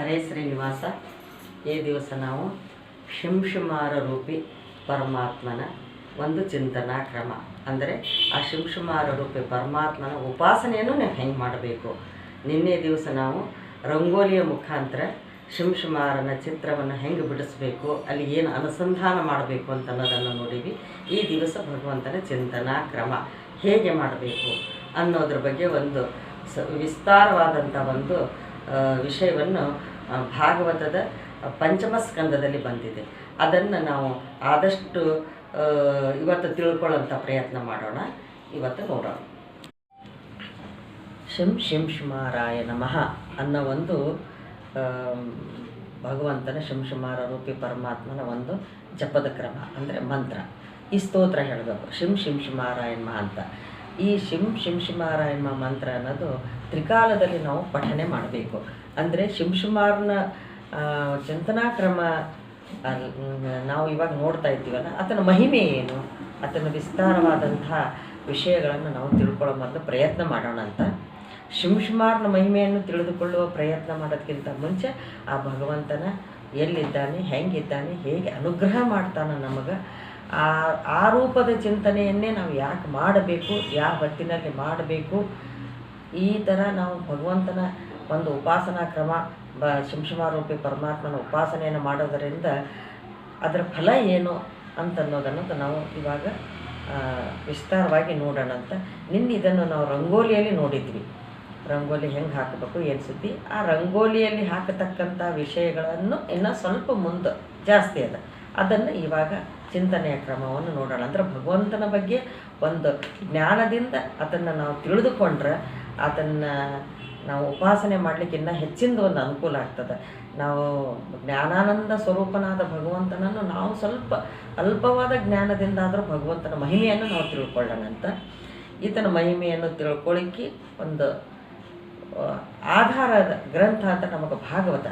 ಹರೇ ಶ್ರೀನಿವಾಸ ಈ ದಿವಸ ನಾವು ಶಿಂಶುಮಾರ ರೂಪಿ ಪರಮಾತ್ಮನ ಒಂದು ಚಿಂತನಾ ಕ್ರಮ. ಅಂದರೆ ಆ ಶಿಂಶುಮಾರ ರೂಪಿ ಪರಮಾತ್ಮನ ಉಪಾಸನೆಯನ್ನು ನೀವು ಹೆಂಗೆ ಮಾಡಬೇಕು? ನಿನ್ನೆ ದಿವಸ ನಾವು ರಂಗೋಲಿಯ ಮುಖಾಂತರ ಶಿಂಶುಮಾರನ ಚಿತ್ರವನ್ನು ಹೆಂಗೆ ಬಿಡಿಸ್ಬೇಕು, ಅಲ್ಲಿ ಏನು ಅನುಸಂಧಾನ ಮಾಡಬೇಕು ಅಂತ ಅನ್ನೋದನ್ನು ನೋಡೀವಿ ಈ ದಿವಸ ಭಗವಂತನ ಚಿಂತನಾ ಕ್ರಮ. ಹೇಗೆ ಮಾಡಬೇಕು ಅನ್ನೋದ್ರ ಬಗ್ಗೆ ಒಂದು ಸ ವಿಸ್ತಾರವಾದಂಥ ಒಂದು ವಿಷಯವನ್ನು ಭಾಗವತದ ಪಂಚಮ ಸ್ಕಂದದಲ್ಲಿ ಬಂದಿದೆ. ಅದನ್ನು ನಾವು ಆದಷ್ಟು ಇವತ್ತು ತಿಳ್ಕೊಳ್ಳೋಂಥ ಪ್ರಯತ್ನ ಮಾಡೋಣ. ಇವತ್ತು ನೋಡೋಣ. ಶಿಂ ಶಿಂ ಶಿಮಾರಾಯ ನಮಃ ಅನ್ನೋ ಒಂದು ಭಗವಂತನ ಶಿಂಶುಮಾರ ರೂಪಿ ಪರಮಾತ್ಮನ ಒಂದು ಜಪದ ಕ್ರಮ, ಅಂದರೆ ಮಂತ್ರ. ಈ ಸ್ತೋತ್ರ ಹೇಳಬೇಕು. ಶಿಂ ಶಿಂ ಶಿಮಾರಾಯ ನಮಃ ಅಂತ. ಈ ಶಿಂ ಶಿಂ ಶಿಮಾರಾಯ ನಮಃ ಮಂತ್ರ ಅನ್ನೋದು ತ್ರಿಕಾಲದಲ್ಲಿ ನಾವು ಪಠನೆ ಮಾಡಬೇಕು. ಅಂದರೆ ಶಿವಶುಮಾರ್ನ ಚಿಂತನಾ ಕ್ರಮ ನಾವು ಇವಾಗ ನೋಡ್ತಾ ಇದ್ದೀವಲ್ಲ, ಆತನ ಮಹಿಮೆ ಏನು? ಆತನ ವಿಸ್ತಾರವಾದಂಥ ವಿಷಯಗಳನ್ನು ನಾವು ತಿಳ್ಕೊಳ್ಳೋ ಮೊದಲು ಪ್ರಯತ್ನ ಮಾಡೋಣ ಅಂತ. ಶಿಂಶುಮಾರ್ನ ಮಹಿಮೆಯನ್ನು ತಿಳಿದುಕೊಳ್ಳುವ ಪ್ರಯತ್ನ ಮಾಡೋದಕ್ಕಿಂತ ಮುಂಚೆ ಆ ಭಗವಂತನ ಎಲ್ಲಿದ್ದಾನೆ, ಹೆಂಗಿದ್ದಾನೆ, ಹೇಗೆ ಅನುಗ್ರಹ ಮಾಡ್ತಾನೆ ನಮಗೆ ಆ ಆ ರೂಪದ ಚಿಂತನೆಯನ್ನೇ ನಾವು ಯಾಕೆ ಮಾಡಬೇಕು, ಯಾವ ಹೊತ್ತಿನಲ್ಲಿ ಮಾಡಬೇಕು, ಈ ಥರ ನಾವು ಭಗವಂತನ ಒಂದು ಉಪಾಸನಾ ಕ್ರಮ, ಬ ಶಿಂಶುಮಾರೂಪಿ ಪರಮಾತ್ಮನ ಉಪಾಸನೆಯನ್ನು ಮಾಡೋದರಿಂದ ಅದರ ಫಲ ಏನು ಅಂತನ್ನೋದನ್ನು ನಾವು ಇವಾಗ ವಿಸ್ತಾರವಾಗಿ ನೋಡೋಣ ಅಂತ. ನಿನ್ನೆ ಇದನ್ನು ನಾವು ರಂಗೋಲಿಯಲ್ಲಿ ನೋಡಿದ್ವಿ. ರಂಗೋಲಿ ಹೆಂಗೆ ಹಾಕಬೇಕು, ಏನು ಸುದ್ದಿ? ಆ ರಂಗೋಲಿಯಲ್ಲಿ ಹಾಕತಕ್ಕಂಥ ವಿಷಯಗಳನ್ನು ಇನ್ನೂ ಸ್ವಲ್ಪ ಮುಂದೆ, ಜಾಸ್ತಿ ಅದ. ಅದನ್ನು ಇವಾಗ ಚಿಂತನೆಯ ಕ್ರಮವನ್ನು ನೋಡೋಣ. ಅಂದ್ರೆ ಭಗವಂತನ ಬಗ್ಗೆ ಒಂದು ಜ್ಞಾನದಿಂದ ಅದನ್ನು ನಾವು ತಿಳಿದುಕೊಂಡ್ರೆ ಅದನ್ನು ನಾವು ಉಪಾಸನೆ ಮಾಡಲಿಕ್ಕೆ ಇನ್ನೂ ಹೆಚ್ಚಿಂದ ಒಂದು ಅನುಕೂಲ ಆಗ್ತದೆ. ನಾವು ಜ್ಞಾನಾನಂದ ಸ್ವರೂಪನಾದ ಭಗವಂತನನ್ನು ನಾವು ಸ್ವಲ್ಪ ಅಲ್ಪವಾದ ಜ್ಞಾನದಿಂದಾದರೂ ಭಗವಂತನ ಮಹಿಮೆಯನ್ನು ನಾವು ತಿಳ್ಕೊಳ್ಳೋಣ ಅಂತ. ಈತನ ಮಹಿಮೆಯನ್ನು ತಿಳ್ಕೊಳ್ಳಿಕ್ಕೆ ಒಂದು ಆಧಾರದ ಗ್ರಂಥ ಅಂತ ನಮಗೆ ಭಾಗವತ,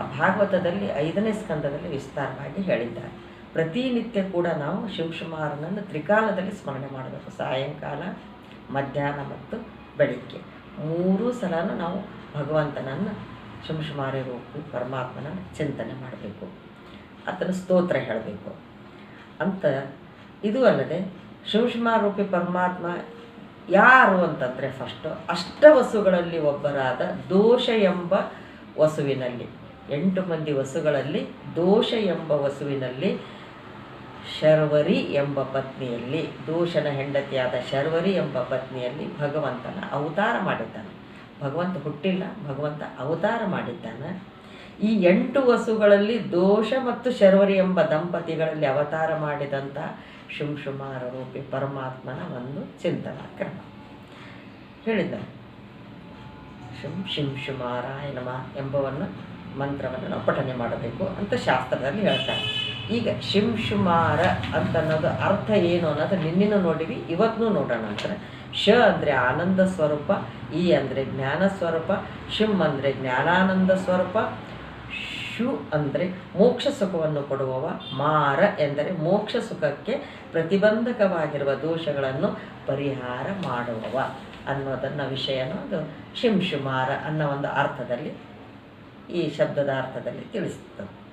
ಆ ಭಾಗವತದಲ್ಲಿ ಐದನೇ ಸ್ಕಂದದಲ್ಲಿ ವಿಸ್ತಾರವಾಗಿ ಹೇಳಿದ್ದಾರೆ. ಪ್ರತಿನಿತ್ಯ ಕೂಡ ನಾವು ಶಿವಶುಮಾರನನ್ನು ತ್ರಿಕಾಲದಲ್ಲಿ ಸ್ಮರಣೆ ಮಾಡಬೇಕು. ಸಾಯಂಕಾಲ, ಮಧ್ಯಾಹ್ನ ಮತ್ತು ಬೆಳಿಗ್ಗೆ. ಮೂರೂ ಸಲನೂ ನಾವು ಭಗವಂತನನ್ನು ಶಿವಶುಮಾರಿ ರೂಪಿ ಪರಮಾತ್ಮನ ಚಿಂತನೆ ಮಾಡಬೇಕು. ಆತನ ಸ್ತೋತ್ರ ಹೇಳಬೇಕು. ಅಂತ ಇದು ಅಲ್ಲದೆ ಶಿವಶುಮಾರ ರೂಪಿ ಪರಮಾತ್ಮ ಯಾರು ಅಂತಂದರೆ ಫಸ್ಟು ಅಷ್ಟವಸುಗಳಲ್ಲಿ ಒಬ್ಬರಾದ ದೋಷ ಎಂಬ ವಸುವಿನಲ್ಲಿ. ಎಂಟು ಮಂದಿ ವಸುಗಳಲ್ಲಿ ದೋಷ ಎಂಬ ವಸುವಿನಲ್ಲಿ ಶರ್ವರಿ ಎಂಬ ಪತ್ನಿಯಲ್ಲಿ ದೋಷನ ಹೆಂಡತಿಯಾದ ಶರ್ವರಿ ಎಂಬ ಪತ್ನಿಯಲ್ಲಿ ಭಗವಂತನ ಅವತಾರ ಮಾಡಿದ್ದಾನೆ. ಭಗವಂತ ಹುಟ್ಟಿಲ್ಲ, ಭಗವಂತ ಅವತಾರ ಮಾಡಿದ್ದಾನೆ. ಈ ಎಂಟು ವಸುಗಳಲ್ಲಿ ದೋಷ ಮತ್ತು ಶರ್ವರಿ ಎಂಬ ದಂಪತಿಗಳಲ್ಲಿ ಅವತಾರ ಮಾಡಿದಂಥ ಶುಂಶುಮಾರ ರೂಪಿ ಪರಮಾತ್ಮನ ಒಂದು ಚಿಂತನಾ ಕ್ರಮ. ಹೇಳಿದ ಶುಂ ಶಿಂ ಶುಮಾರಾಯಣ ನಮಃ ಎಂಬವನ್ನು ಮಂತ್ರವನ್ನು ನಾವು ಪಠನೆ ಮಾಡಬೇಕು ಅಂತ ಶಾಸ್ತ್ರದಲ್ಲಿ ಹೇಳ್ತಾರೆ. ಈಗ ಶಿಂ ಶುಮಾರ ಅಂತ ಅನ್ನೋದು ಅರ್ಥ ಏನು ಅನ್ನೋದು ನಿನ್ನಿನ ನೋಡಿವಿ ಇವತ್ತೂ ನೋಡೋಣ ಅಂದರೆ ಶ ಅಂದರೆ ಆನಂದ ಸ್ವರೂಪ, ಈ ಅಂದರೆ ಜ್ಞಾನ ಸ್ವರೂಪ, ಶಿಂ ಅಂದರೆ ಜ್ಞಾನಾನಂದ ಸ್ವರೂಪ, ಶು ಅಂದರೆ ಮೋಕ್ಷ ಸುಖವನ್ನು ಕೊಡುವವ, ಮಾರ ಎಂದರೆ ಮೋಕ್ಷ ಸುಖಕ್ಕೆ ಪ್ರತಿಬಂಧಕವಾಗಿರುವ ದೋಷಗಳನ್ನು ಪರಿಹಾರ ಮಾಡುವವ ಅನ್ನೋದನ್ನು ವಿಷಯನ ಅದು ಶಿಂಶುಮಾರ ಅನ್ನೋ ಒಂದು ಅರ್ಥದಲ್ಲಿ ಈ ಶಬ್ದದ ಅರ್ಥದಲ್ಲಿ ತಿಳಿಸ್ತದೆ.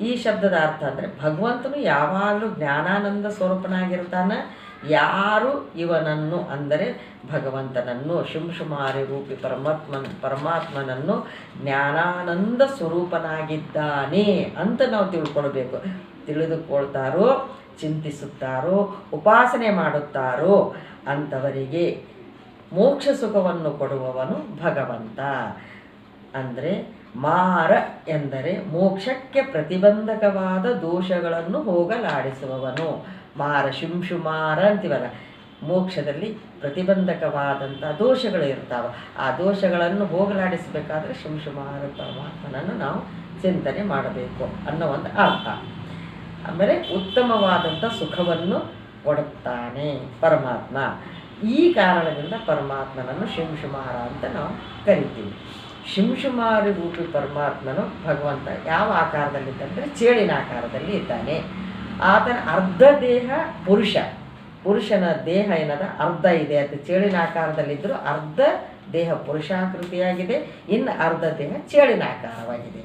ಈ ಶಬ್ದದ ಅರ್ಥ ಅಂದರೆ ಭಗವಂತನು ಯಾವಾಗಲೂ ಜ್ಞಾನಾನಂದ ಸ್ವರೂಪನಾಗಿರ್ತಾನೆ. ಯಾರು ಇವನನ್ನು ಅಂದರೆ ಭಗವಂತನನ್ನು, ಶುಂಶುಮಾರಿ ರೂಪಿ ಪರಮಾತ್ಮನ, ಪರಮಾತ್ಮನನ್ನು ಜ್ಞಾನಾನಂದ ಸ್ವರೂಪನಾಗಿದ್ದಾನೆ ಅಂತ ನಾವು ತಿಳ್ಕೊಳ್ಬೇಕು. ತಿಳಿದುಕೊಳ್ತಾರೋ, ಚಿಂತಿಸುತ್ತಾರೋ, ಉಪಾಸನೆ ಮಾಡುತ್ತಾರೋ ಅಂಥವರಿಗೆ ಮೋಕ್ಷ ಸುಖವನ್ನು ಕೊಡುವವನು ಭಗವಂತ. ಅಂದರೆ ಮಾರ ಎಂದರೆ ಮೋಕ್ಷಕ್ಕೆ ಪ್ರತಿಬಂಧಕವಾದ ದೋಷಗಳನ್ನು ಹೋಗಲಾಡಿಸುವವನು. ಮಾರ ಶಿಂಶುಮಾರ ಅಂತೀವಲ್ಲ, ಮೋಕ್ಷದಲ್ಲಿ ಪ್ರತಿಬಂಧಕವಾದಂಥ ದೋಷಗಳು ಇರ್ತಾವ. ಆ ದೋಷಗಳನ್ನು ಹೋಗಲಾಡಿಸಬೇಕಾದ್ರೆ ಶಿಂಶುಮಾರ ಪರಮಾತ್ಮನನ್ನು ನಾವು ಚಿಂತನೆ ಮಾಡಬೇಕು ಅನ್ನೋ ಒಂದು ಅರ್ಥ. ಆಮೇಲೆ ಉತ್ತಮವಾದಂಥ ಸುಖವನ್ನು ಕೊಡುತ್ತಾನೆ ಪರಮಾತ್ಮ. ಈ ಕಾರಣದಿಂದ ಪರಮಾತ್ಮನನ್ನು ಶಿಂಶುಮಾರ ಅಂತ ನಾವು ಕರಿತೀವಿ. ಶಿಂಶುಮಾರಿ ರೂಪಿ ಪರಮಾತ್ಮನು ಭಗವಂತ ಯಾವ ಆಕಾರದಲ್ಲಿ ಇದ್ದಂದ್ರೆ ಚೇಳಿನ ಆಕಾರದಲ್ಲಿ ಇದ್ದಾನೆ. ಆತನ ಅರ್ಧ ದೇಹ ಪುರುಷ. ಪುರುಷನ ದೇಹ ಏನದ? ಅರ್ಧ ಇದೆ. ಅದು ಚೇಳಿನ ಆಕಾರದಲ್ಲಿದ್ದರೂ ಅರ್ಧ ದೇಹ ಪುರುಷಾಕೃತಿಯಾಗಿದೆ. ಇನ್ನು ಅರ್ಧ ದೇಹ ಚೇಳಿನ ಆಕಾರವಾಗಿದೆ.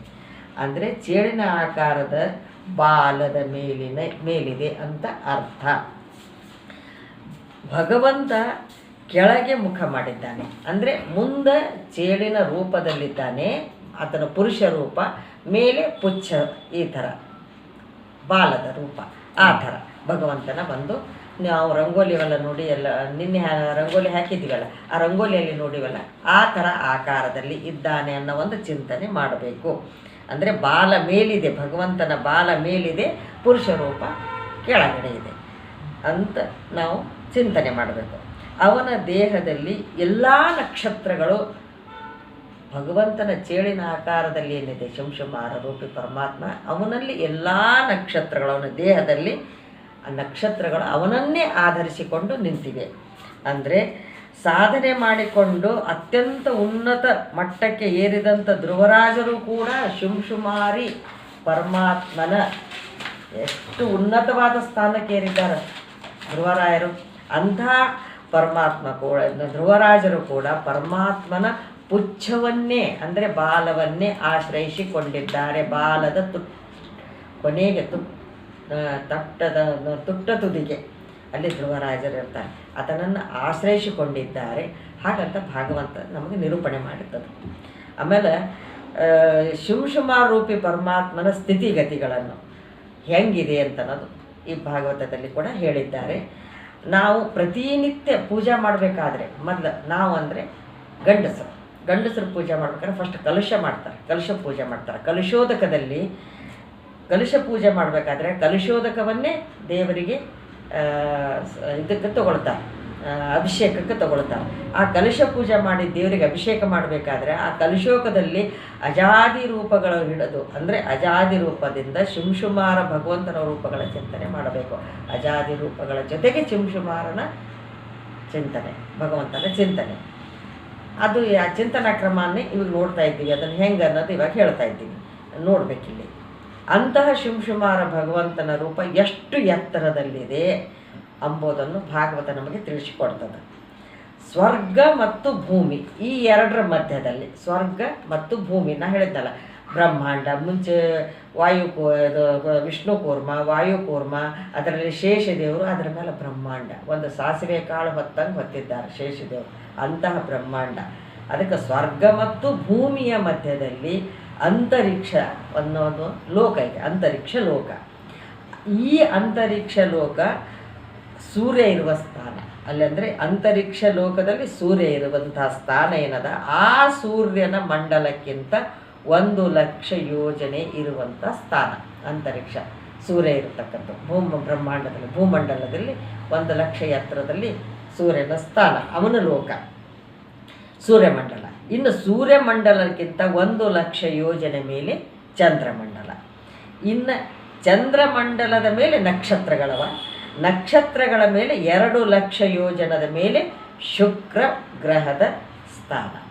ಅಂದರೆ ಚೇಳಿನ ಆಕಾರದ ಬಾಲದ ಮೇಲಿನ ಮೇಲಿದೆ ಅಂತ ಅರ್ಥ. ಭಗವಂತ ಕೆಳಗೆ ಮುಖ ಮಾಡಿದ್ದಾನೆ. ಅಂದರೆ ಮುಂದೆ ಚೇಳಿನ ರೂಪದಲ್ಲಿದ್ದಾನೆ ಆತನ ಪುರುಷ ರೂಪ ಮೇಲೆ ಪುಚ್ಛ ಈ ಥರ ಬಾಲದ ರೂಪ ಆ ಥರ. ಭಗವಂತನ ಬಂದು ನಾವು ರಂಗೋಲಿ ಎಲ್ಲ ನೋಡಿ ಎಲ್ಲ ನಿನ್ನೆ ರಂಗೋಲಿ ಹಾಕಿದ್ದೀವಲ್ಲ ಆ ರಂಗೋಲಿಯಲ್ಲಿ ನೋಡಿವಲ್ಲ ಆ ಥರ ಆಕಾರದಲ್ಲಿ ಇದ್ದಾನೆ ಅನ್ನೋ ಒಂದು ಚಿಂತನೆ ಮಾಡಬೇಕು. ಅಂದರೆ ಬಾಲ ಮೇಲಿದೆ ಭಗವಂತನ ಬಾಲ ಮೇಲಿದೆ ಪುರುಷ ರೂಪ ಕೆಳಗಡೆ ಇದೆ ಅಂತ ನಾವು ಚಿಂತನೆ ಮಾಡಬೇಕು. ಅವನ ದೇಹದಲ್ಲಿ ಎಲ್ಲ ನಕ್ಷತ್ರಗಳು ಭಗವಂತನ ಚೇಳಿನ ಆಕಾರದಲ್ಲಿ ಏನಿದೆ? ಶಂಶುಮಾರ ರೂಪಿ, ಪರಮಾತ್ಮ, ಅವನಲ್ಲಿ ಎಲ್ಲ ನಕ್ಷತ್ರಗಳು, ಅವನ ದೇಹದಲ್ಲಿ ಆ ನಕ್ಷತ್ರಗಳು ಅವನನ್ನೇ ಆಧರಿಸಿಕೊಂಡು ನಿಂತಿವೆ. ಅಂದರೆ ಸಾಧನೆ ಮಾಡಿಕೊಂಡು ಅತ್ಯಂತ ಉನ್ನತ ಮಟ್ಟಕ್ಕೆ ಏರಿದಂಥ ಧ್ರುವರಾಜರು ಕೂಡ ಶುಂಶುಮಾರಿ ಪರಮಾತ್ಮನ ಎಷ್ಟು ಉನ್ನತವಾದ ಸ್ಥಾನಕ್ಕೆ ಏರಿದ್ದಾರೆ ಧ್ರುವರಾಯರು. ಅಂಥ ಪರಮಾತ್ಮ ಕೂಡ ಧ್ರುವರಾಜರು ಕೂಡ ಪರಮಾತ್ಮನ ಪುಚ್ಛವನ್ನೇ, ಅಂದರೆ ಬಾಲವನ್ನೇ ಆಶ್ರಯಿಸಿಕೊಂಡಿದ್ದಾರೆ. ಬಾಲದ ತು ಕೊನೆಗೆ ತು ತಟ್ಟದ ತುಟ್ಟ ತುದಿಗೆ ಅಲ್ಲಿ ಧ್ರುವರಾಜರು ಇರ್ತಾರೆ. ಅದನ್ನು ಆಶ್ರಯಿಸಿಕೊಂಡಿದ್ದಾರೆ. ಹಾಗಂತ ಭಾಗವಂತ ನಮಗೆ ನಿರೂಪಣೆ ಮಾಡಿದ್ದದು ಆಮೇಲೆ ಶಿವಶುಮಾರೂಪಿ ಶಿವಶುಮಾರ ರೂಪಿ ಪರಮಾತ್ಮನ ಸ್ಥಿತಿಗತಿಗಳನ್ನು ಹೆಂಗಿದೆ ಅಂತ ಅನ್ನೋದು ಈ ಭಾಗವತದಲ್ಲಿ ಕೂಡ ಹೇಳಿದ್ದಾರೆ. ನಾವು ಪ್ರತಿನಿತ್ಯ ಪೂಜೆ ಮಾಡಬೇಕಾದ್ರೆ ಮೊದಲು ನಾವು ಅಂದರೆ ಗಂಡಸರು. ಗಂಡಸರು ಪೂಜೆ ಮಾಡ್ಬೇಕಾದ್ರೆ ಫಸ್ಟ್ ಕಲುಷ ಮಾಡ್ತಾರೆ. ಕಲಶ ಪೂಜೆ ಮಾಡ್ತಾರೆ. ಕಲಶೋದಕದಲ್ಲಿ ಕಲುಷ ಪೂಜೆ ಮಾಡಬೇಕಾದ್ರೆ ಕಲಶೋದಕವನ್ನೇ ದೇವರಿಗೆ ಇದಕ್ಕೆ ತಗೊಳ್ತಾರೆ. ಅಭಿಷೇಕಕ್ಕೆ ತಗೊಳ್ತಾರೆ. ಆ ಕಲಶ ಪೂಜೆ ಮಾಡಿ ದೇವರಿಗೆ ಅಭಿಷೇಕ ಮಾಡಬೇಕಾದ್ರೆ ಆ ಕಲಶೋಕದಲ್ಲಿ ಅಜಾದಿ ರೂಪಗಳು ಹಿಡಿದು, ಅಂದರೆ ಅಜಾದಿ ರೂಪದಿಂದ ಶಿಂಶುಮಾರ ಭಗವಂತನ ರೂಪಗಳ ಚಿಂತನೆ ಮಾಡಬೇಕು. ಅಜಾದಿ ರೂಪಗಳ ಜೊತೆಗೆ ಶಿಂಶುಮಾರನ ಚಿಂತನೆ, ಭಗವಂತನ ಚಿಂತನೆ. ಅದು ಆ ಚಿಂತನಾ ಕ್ರಮನೇ ಇವಾಗ ನೋಡ್ತಾ ಇದ್ದೀವಿ. ಅದನ್ನು ಹೆಂಗೆ ಅನ್ನೋದು ಇವಾಗ ಹೇಳ್ತಾ ಇದ್ದೀವಿ. ನೋಡಬೇಕಿಲ್ಲಿ. ಅಂತಹ ಶಿಂಶುಮಾರ ಭಗವಂತನ ರೂಪ ಎಷ್ಟು ಎತ್ತರದಲ್ಲಿದೆ. ಅಂಬುದನ್ನು ಭಾಗವತ ನಮಗೆ ತಿಳಿಸಿಕೊಡ್ತದೆ. ಸ್ವರ್ಗ ಮತ್ತು ಭೂಮಿ, ಈ ಎರಡರ ಮಧ್ಯದಲ್ಲಿ ಸ್ವರ್ಗ ಮತ್ತು ಭೂಮಿ, ನಾ ಹೇಳಿದ್ದಲ್ಲ, ಬ್ರಹ್ಮಾಂಡ, ಮುಂಚೆ ವಾಯು ಇದು ವಿಷ್ಣು ಕೂರ್ಮ, ವಾಯು ಕೂರ್ಮ, ಅದರಲ್ಲಿ ಶೇಷದೇವರು, ಅದರ ಮೇಲೆ ಬ್ರಹ್ಮಾಂಡ. ಒಂದು ಸಾಸಿವೆ ಕಾಳು ಹೊತ್ತಂಗೆ ಹೊತ್ತಿದ್ದಾರೆ ಶೇಷದೇವರು, ಅಂತಹ ಬ್ರಹ್ಮಾಂಡ. ಅದಕ್ಕೆ ಸ್ವರ್ಗ ಮತ್ತು ಭೂಮಿಯ ಮಧ್ಯದಲ್ಲಿ ಅಂತರಿಕ್ಷ ಅನ್ನೋದು ಲೋಕ ಇದೆ, ಅಂತರಿಕ್ಷ ಲೋಕ. ಈ ಅಂತರಿಕ್ಷ ಲೋಕ ಸೂರ್ಯ ಇರುವ ಸ್ಥಾನ. ಅಲ್ಲಂದರೆ ಅಂತರಿಕ್ಷ ಲೋಕದಲ್ಲಿ ಸೂರ್ಯ ಇರುವಂತಹ ಸ್ಥಾನ ಏನದ? ಆ ಸೂರ್ಯನ ಮಂಡಲಕ್ಕಿಂತ ಒಂದು ಲಕ್ಷ ಯೋಜನೆ ಇರುವಂಥ ಸ್ಥಾನ, ಅಂತರಿಕ್ಷ. ಸೂರ್ಯ ಇರತಕ್ಕಂಥ ಭೂಮ ಬ್ರಹ್ಮಾಂಡದಲ್ಲಿ, ಭೂಮಂಡಲದಲ್ಲಿ ಒಂದು ಲಕ್ಷ ಎತ್ತರದಲ್ಲಿ ಸೂರ್ಯನ ಸ್ಥಾನ, ಅವನ ಲೋಕ. ಸೂರ್ಯಮಂಡಲ. ಇನ್ನು ಸೂರ್ಯಮಂಡಲಕ್ಕಿಂತ ಒಂದು ಲಕ್ಷ ಯೋಜನೆ ಮೇಲೆ ಚಂದ್ರಮಂಡಲ. ಇನ್ನು ಚಂದ್ರಮಂಡಲದ ಮೇಲೆ ನಕ್ಷತ್ರಗಳವ. ನಕ್ಷತ್ರಗಳ ಮೇಲೆ ಎರಡು ಲಕ್ಷ ಯೋಜನದ ಮೇಲೆ ಶುಕ್ರ ಗ್ರಹದ ಸ್ಥಾನ.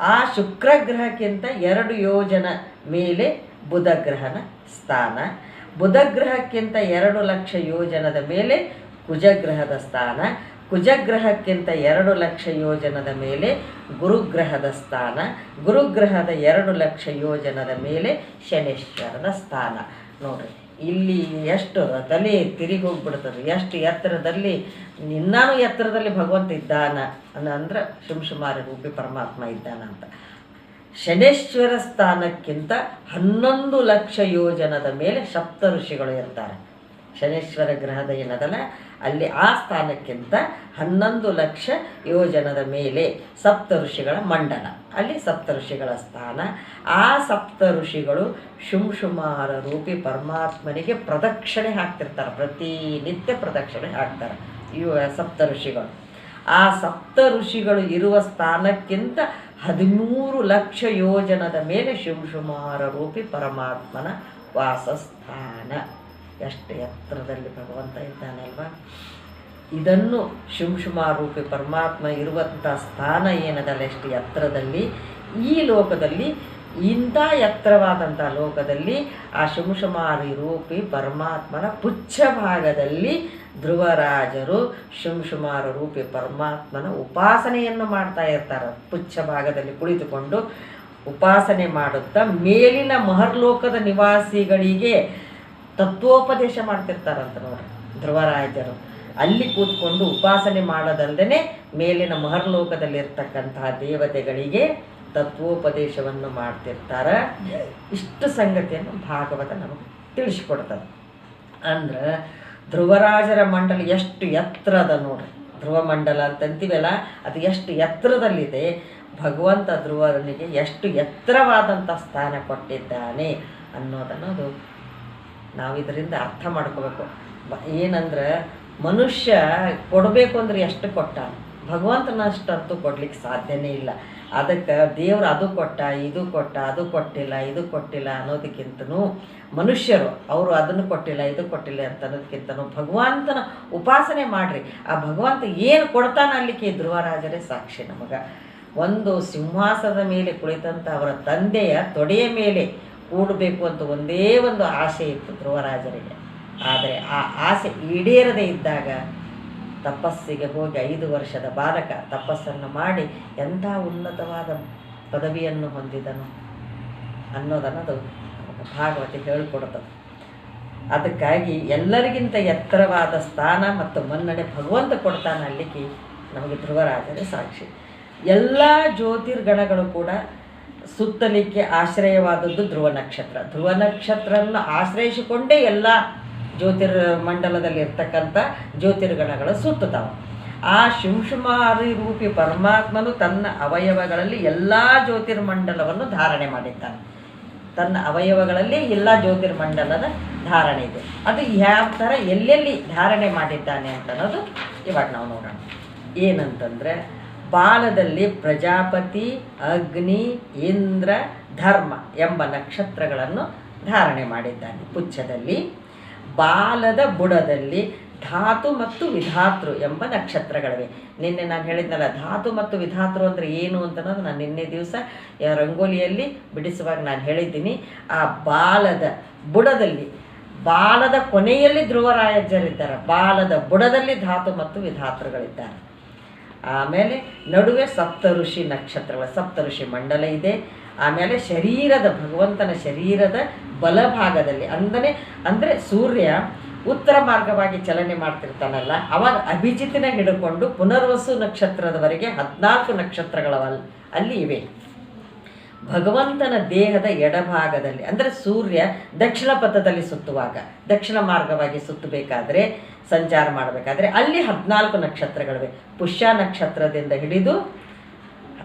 ಆ ಶುಕ್ರ ಗ್ರಹಕ್ಕಿಂತ ಎರಡು ಯೋಜನ ಮೇಲೆ ಬುಧ ಗ್ರಹನ ಸ್ಥಾನ. ಬುಧ ಗ್ರಹಕ್ಕಿಂತ ಎರಡು ಲಕ್ಷ ಯೋಜನದ ಮೇಲೆ ಕುಜಗ್ರಹದ ಸ್ಥಾನ. ಕುಜಗ್ರಹಕ್ಕಿಂತ ಎರಡು ಲಕ್ಷ ಯೋಜನದ ಮೇಲೆ ಗುರುಗ್ರಹದ ಸ್ಥಾನ. ಗುರುಗ್ರಹದ ಎರಡು ಲಕ್ಷ ಯೋಜನದ ಮೇಲೆ ಶನೇಶ್ವರನ ಸ್ಥಾನ. ನೋಡ್ರಿ. ಇಲ್ಲಿ ಎಷ್ಟು ತಲೆ ತಿರುಗಿ ಹೋಗ್ಬಿಡ್ತದೆ, ಎಷ್ಟು ಎತ್ತರದಲ್ಲಿ ನಿನ್ನಾನು ಎತ್ತರದಲ್ಲಿ ಭಗವಂತ ಇದ್ದಾನ ಅಂದ್ರೆ ಶುಮಾರಿ ರೂಪಿ ಪರಮಾತ್ಮ ಇದ್ದಾನ ಅಂತ. ಶನೇಶ್ವರ ಸ್ಥಾನಕ್ಕಿಂತ ಹನ್ನೊಂದು ಲಕ್ಷ ಯೋಜನದ ಮೇಲೆ ಸಪ್ತ ಋಷಿಗಳು ಇರ್ತಾರೆ. ಶನೇಶ್ವರ ಗ್ರಹದ ಏನದಲ್ಲ, ಅಲ್ಲಿ ಆ ಸ್ಥಾನಕ್ಕಿಂತ ಹನ್ನೊಂದು ಲಕ್ಷ ಯೋಜನದ ಮೇಲೆ ಸಪ್ತ ಋಷಿಗಳ ಮಂಡಲ ಅಲ್ಲಿ ಸಪ್ತ ಋಷಿಗಳ ಸ್ಥಾನ. ಆ ಸಪ್ತ ಋಷಿಗಳು ಶುಂಶುಮಾರ ರೂಪಿ ಪರಮಾತ್ಮನಿಗೆ ಪ್ರದಕ್ಷಿಣೆ ಹಾಕ್ತಿರ್ತಾರೆ, ಪ್ರತಿನಿತ್ಯ ಪ್ರದಕ್ಷಿಣೆ ಹಾಕ್ತಾರೆ ಇವು ಸಪ್ತ ಋಷಿಗಳು ಆ ಸಪ್ತ ಋಷಿಗಳು ಇರುವ ಸ್ಥಾನಕ್ಕಿಂತ ಹದಿಮೂರು ಲಕ್ಷ ಯೋಜನದ ಮೇಲೆ ಶುಂಶುಮಾರ ರೂಪಿ ಪರಮಾತ್ಮನ ವಾಸಸ್ಥಾನ. ಎಷ್ಟು ಎತ್ತರದಲ್ಲಿ ಭಗವಂತ ಇದ್ದಾನಲ್ವ? ಇದನ್ನು ಶಿವಶುಮಾರೂಪಿ ಪರಮಾತ್ಮ ಇರುವಂಥ ಸ್ಥಾನ ಏನದಲ್ಲ ಎಷ್ಟು ಎತ್ತರದಲ್ಲಿ? ಈ ಲೋಕದಲ್ಲಿ, ಇಂಥ ಎತ್ತರವಾದಂಥ ಲೋಕದಲ್ಲಿ ಆ ಶುಂಶುಮಾರಿ ರೂಪಿ ಪರಮಾತ್ಮನ ಪುಚ್ಛ ಭಾಗದಲ್ಲಿ ಧ್ರುವರಾಜರು ಶುಂಶುಮಾರ ರೂಪಿ ಪರಮಾತ್ಮನ ಉಪಾಸನೆಯನ್ನು ಮಾಡ್ತಾ ಇರ್ತಾರೆ. ಪುಚ್ಛ ಭಾಗದಲ್ಲಿ ಕುಳಿತುಕೊಂಡು ಉಪಾಸನೆ ಮಾಡುತ್ತಾ ಮೇಲಿನ ಮಹರ್ಲೋಕದ ನಿವಾಸಿಗಳಿಗೆ ತತ್ವೋಪದೇಶ ಮಾಡ್ತಿರ್ತಾರಂತ ನೋಡಿ ಧ್ರುವರಾಜರು ಅಲ್ಲಿ ಕೂತ್ಕೊಂಡು ಉಪಾಸನೆ ಮಾಡೋದಲ್ಲದೆ ಮೇಲಿನ ಮಹರ್ಲೋಕದಲ್ಲಿರ್ತಕ್ಕಂತಹ ದೇವತೆಗಳಿಗೆ ತತ್ವೋಪದೇಶವನ್ನು ಮಾಡ್ತಿರ್ತಾರ. ಇಷ್ಟು ಸಂಗತಿಯನ್ನು ಭಾಗವತ ನಮಗೆ ತಿಳಿಸ್ಕೊಡ್ತದೆ. ಅಂದ್ರೆ ಧ್ರುವರಾಜರ ಮಂಡಲ ಎಷ್ಟು ಎತ್ತರದ ನೋಡ್ರಿ. ಧ್ರುವ ಮಂಡಲ ಅಂತಂತೀವಲ್ಲ ಅದು ಎಷ್ಟು ಎತ್ತರದಲ್ಲಿದೆ. ಭಗವಂತ ಧ್ರುವನಿಗೆ ಎಷ್ಟು ಎತ್ತರವಾದಂಥ ಸ್ಥಾನ ಕೊಟ್ಟಿದ್ದಾನೆ ಅನ್ನೋದನ್ನೋದು ನಾವು ಇದರಿಂದ ಅರ್ಥ ಮಾಡ್ಕೋಬೇಕು. ಏನಂದ್ರೆ ಮನುಷ್ಯ ಕೊಡಬೇಕು ಅಂದ್ರೆ ಎಷ್ಟು ಕೊಟ್ಟ? ಭಗವಂತನಷ್ಟಂತೂ ಕೊಡ್ಲಿಕ್ಕೆ ಸಾಧ್ಯನೇ ಇಲ್ಲ. ಅದಕ್ಕೆ ದೇವ್ರು ಅದು ಕೊಟ್ಟ, ಇದು ಕೊಟ್ಟ, ಅದು ಕೊಟ್ಟಿಲ್ಲ, ಇದು ಕೊಟ್ಟಿಲ್ಲ ಅನ್ನೋದಕ್ಕಿಂತನೂ ಮನುಷ್ಯರು ಅವರು ಅದನ್ನು ಕೊಟ್ಟಿಲ್ಲ, ಇದು ಕೊಟ್ಟಿಲ್ಲ ಅಂತ ಅನ್ನೋದಕ್ಕಿಂತನೂ ಭಗವಂತನ ಉಪಾಸನೆ ಮಾಡ್ರಿ. ಆ ಭಗವಂತ ಏನು ಕೊಡ್ತಾನ ಅಲ್ಲಿಕ್ಕೆ ಈ ಧ್ರುವರಾಜರೇ ಸಾಕ್ಷಿ ನಮಗೆ. ಒಂದು ಸಿಂಹಾಸನದ ಮೇಲೆ ಕುಳಿತಂಥ ಅವರ ತಂದೆಯ ತೊಡೆಯ ಮೇಲೆ ಕೂಡಬೇಕು ಅಂತ ಒಂದೇ ಒಂದು ಆಸೆ ಇತ್ತು ಧ್ರುವರಾಜರಿಗೆ. ಆದರೆ ಆ ಆಸೆ ಈಡೇರದೇ ಇದ್ದಾಗ ತಪಸ್ಸಿಗೆ ಹೋಗಿ ಐದು ವರ್ಷದ ಬಾಲಕ ತಪಸ್ಸನ್ನು ಮಾಡಿ ಎಂಥ ಉನ್ನತವಾದ ಪದವಿಯನ್ನು ಹೊಂದಿದನು ಅನ್ನೋದನ್ನೋದು ಭಾಗವತಿ ಹೇಳಿಕೊಡ್ತದೆ ಅದಕ್ಕಾಗಿ ಎಲ್ಲರಿಗಿಂತ ಎತ್ತರವಾದ ಸ್ಥಾನ ಮತ್ತು ಮನ್ನಣೆ ಭಗವಂತ ಕೊಡ್ತಾನೆ ಅಲ್ಲಿಗೆ ನಮಗೆ ಧ್ರುವರಾಜರೇ ಸಾಕ್ಷಿ. ಎಲ್ಲ ಜ್ಯೋತಿರ್ಗಣಗಳು ಕೂಡ ಸುತ್ತಲಿಕ್ಕೆ ಆಶ್ರಯವಾದದ್ದು ಧ್ರುವ ನಕ್ಷತ್ರ. ಧ್ರುವ ನಕ್ಷತ್ರವನ್ನು ಆಶ್ರಯಿಸಿಕೊಂಡೇ ಎಲ್ಲ ಜ್ಯೋತಿರ್ಮಂಡಲದಲ್ಲಿ ಇರ್ತಕ್ಕಂಥ ಜ್ಯೋತಿರ್ಗಣಗಳು ಸುತ್ತುತ್ತವೆ. ಆ ಶುಂಶುಮಾರಿ ರೂಪಿ ಪರಮಾತ್ಮನು ತನ್ನ ಅವಯವಗಳಲ್ಲಿ ಎಲ್ಲ ಜ್ಯೋತಿರ್ಮಂಡಲವನ್ನು ಧಾರಣೆ ಮಾಡಿದ್ದಾನೆ. ತನ್ನ ಅವಯವಗಳಲ್ಲಿ ಎಲ್ಲ ಜ್ಯೋತಿರ್ಮಂಡಲದ ಧಾರಣೆ ಇದೆ. ಅದು ಯಾವ ಥರ ಎಲ್ಲೆಲ್ಲಿ ಧಾರಣೆ ಮಾಡಿದ್ದಾನೆ ಅಂತ ಅನ್ನೋದು ಇವಾಗ ನಾವು ನೋಡೋಣ. ಏನಂತಂದರೆ ಬಾಲದಲ್ಲಿ ಪ್ರಜಾಪತಿ, ಅಗ್ನಿ, ಇಂದ್ರ, ಧರ್ಮ ಎಂಬ ನಕ್ಷತ್ರಗಳನ್ನು ಧಾರಣೆ ಮಾಡಿದ್ದಾನೆ ಪುಚ್ಛದಲ್ಲಿ. ಬಾಲದ ಬುಡದಲ್ಲಿ ಧಾತು ಮತ್ತು ವಿಧಾತೃ ಎಂಬ ನಕ್ಷತ್ರಗಳಿವೆ. ನಿನ್ನೆ ನಾನು ಹೇಳಿದ್ನಲ್ಲ, ಧಾತು ಮತ್ತು ವಿಧಾತೃ ಅಂದರೆ ಏನು ಅಂತ ನಾನು ನಿನ್ನೆ ದಿವಸ ರಂಗೋಲಿಯಲ್ಲಿ ಬಿಡಿಸುವಾಗ ನಾನು ಹೇಳಿದ್ದೀನಿ. ಆ ಬಾಲದ ಬುಡದಲ್ಲಿ, ಬಾಲದ ಕೊನೆಯಲ್ಲಿ ಧ್ರುವರಾಯಜರಿದ್ದಾರೆ ಬಾಲದ ಬುಡದಲ್ಲಿ ಧಾತು ಮತ್ತು ವಿಧಾತೃಗಳಿದ್ದಾರೆ. ಆಮೇಲೆ ನಡುವೆ ಸಪ್ತಋಷಿ ನಕ್ಷತ್ರಗಳ ಸಪ್ತ ಋಷಿ ಮಂಡಲ ಇದೆ. ಆಮೇಲೆ ಶರೀರದ, ಭಗವಂತನ ಶರೀರದ ಬಲಭಾಗದಲ್ಲಿ, ಅಂದನೆ, ಅಂದರೆ ಸೂರ್ಯ ಉತ್ತರ ಮಾರ್ಗವಾಗಿ ಚಲನೆ ಮಾಡ್ತಿರ್ತಾನಲ್ಲ, ಅವಾಗ ಅಭಿಜಿತಿನ ಹಿಡ್ಕೊಂಡು ಪುನರ್ವಸು ನಕ್ಷತ್ರದವರೆಗೆ ಹದಿನಾಲ್ಕು ನಕ್ಷತ್ರಗಳವಲ್, ಅಲ್ಲಿ ಇವೆ. ಭಗವಂತನ ದೇಹದ ಎಡಭಾಗದಲ್ಲಿ, ಅಂದರೆ ಸೂರ್ಯ ದಕ್ಷಿಣ ಪಥದಲ್ಲಿ ಸುತ್ತುವಾಗ, ದಕ್ಷಿಣ ಮಾರ್ಗವಾಗಿ ಸುತ್ತಬೇಕಾದ್ರೆ, ಸಂಚಾರ ಮಾಡಬೇಕಾದ್ರೆ ಅಲ್ಲಿ ಹದಿನಾಲ್ಕು ನಕ್ಷತ್ರಗಳಿವೆ. ಪುಷ್ಯ ನಕ್ಷತ್ರದಿಂದ ಹಿಡಿದು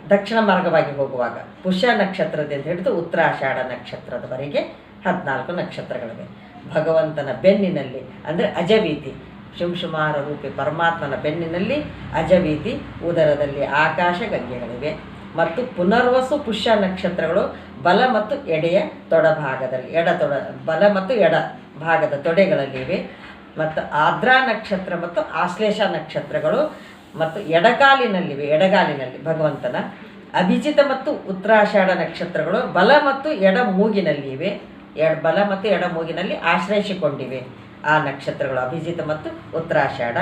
ದಕ್ಷಿಣ ಮಾರ್ಗವಾಗಿ ಹೋಗುವಾಗ, ಪುಷ್ಯ ನಕ್ಷತ್ರದಿಂದ ಹಿಡಿದು ಉತ್ತರಾಷಾಢ ನಕ್ಷತ್ರದವರೆಗೆ ಹದಿನಾಲ್ಕು ನಕ್ಷತ್ರಗಳಿವೆ. ಭಗವಂತನ ಬೆನ್ನಿನಲ್ಲಿ, ಅಂದರೆ ಅಜವೀತಿ, ಶುಂಶುಮಾರ ರೂಪಿ ಪರಮಾತ್ಮನ ಬೆನ್ನಿನಲ್ಲಿ ಅಜವೀತಿ, ಉದರದಲ್ಲಿ ಆಕಾಶ ಗಂಗೆಗಳಿವೆ. ಮತ್ತು ಪುನರ್ವಸು ಪುಷ್ಯ ನಕ್ಷತ್ರಗಳು ಬಲ ಮತ್ತು ಎಡೆಯ ತೊಡಭಾಗದಲ್ಲಿ ಎಡ ತೊಡ, ಬಲ ಮತ್ತು ಎಡ ಭಾಗದ ತೊಡೆಗಳಲ್ಲಿವೆ. ಮತ್ತು ಆದ್ರಾ ನಕ್ಷತ್ರ ಮತ್ತು ಆಶ್ಲೇಷ ನಕ್ಷತ್ರಗಳು ಮತ್ತು ಎಡಗಾಲಿನಲ್ಲಿವೆ, ಎಡಗಾಲಿನಲ್ಲಿ ಭಗವಂತನ. ಅಭಿಜಿತ ಮತ್ತು ಉತ್ತರಾಷಾಢ ನಕ್ಷತ್ರಗಳು ಬಲ ಮತ್ತು ಎಡ ಮೂಗಿನಲ್ಲಿ ಇವೆ ಎಡ ಬಲ ಮತ್ತು ಎಡ ಮೂಗಿನಲ್ಲಿ ಆಶ್ರಯಿಸಿಕೊಂಡಿವೆ ಆ ನಕ್ಷತ್ರಗಳು, ಅಭಿಜಿತ ಮತ್ತು ಉತ್ತರಾಷಾಢ.